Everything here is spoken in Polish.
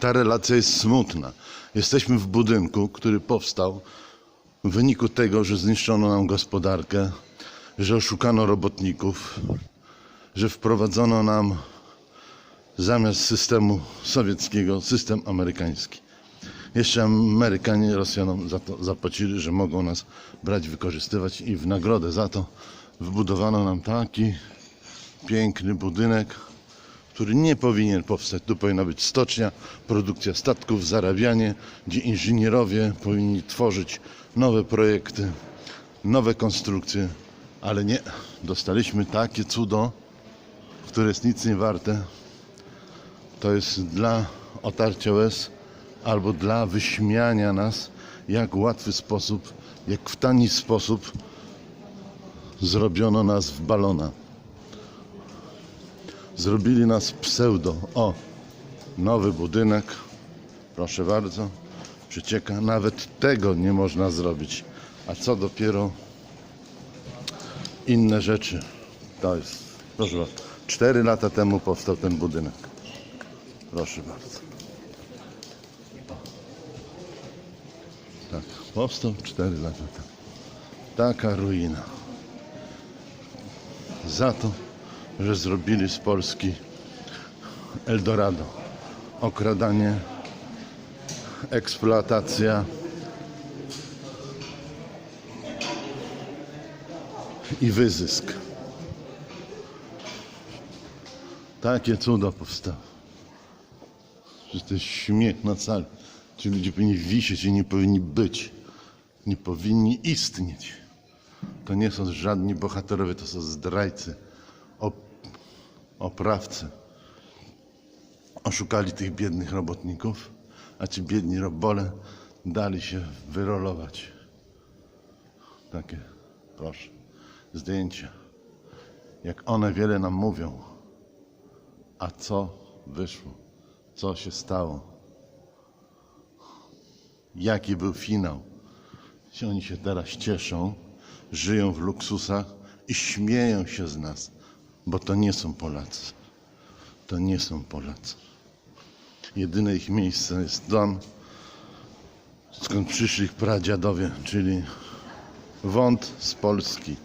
ta relacja jest smutna. Jesteśmy w budynku, który powstał w wyniku tego, że zniszczono nam gospodarkę, że oszukano robotników, że wprowadzono nam zamiast systemu sowieckiego system amerykański. Jeszcze Amerykanie Rosjanom za to zapłacili, że mogą nas brać, wykorzystywać i w nagrodę za to wybudowano nam taki piękny budynek, który nie powinien powstać. Tu powinna być stocznia, produkcja statków, zarabianie, gdzie inżynierowie powinni tworzyć nowe projekty, nowe konstrukcje, ale nie. Dostaliśmy takie cudo, które jest nic nie warte. To jest dla otarcia łez albo dla wyśmiania nas, jak łatwy sposób, jak w tani sposób zrobiono nas w balona. Zrobili nas pseudo. O, nowy budynek. Proszę bardzo. Przecieka. Nawet tego nie można zrobić. A co dopiero inne rzeczy. To jest, proszę bardzo. Cztery lata temu powstał ten budynek. Proszę bardzo. Tak, powstał cztery lata temu. Taka ruina. Za to, że zrobili z Polski Eldorado. Okradanie, eksploatacja i wyzysk. Takie cudo powstało. Że to jest śmiech na sali. Ci ludzie powinni wisieć i nie powinni być. Nie powinni istnieć. To nie są żadni bohaterowie, to są zdrajcy, oprawcy. Oszukali tych biednych robotników, a ci biedni robole dali się wyrolować. Takie, proszę, zdjęcia. Jak one wiele nam mówią, a co wyszło, co się stało, jaki był finał. Oni się teraz cieszą, żyją w luksusach i śmieją się z nas, bo to nie są Polacy. To nie są Polacy. Jedyne ich miejsce jest dom, skąd przyszli ich pradziadowie, czyli wąt z Polski.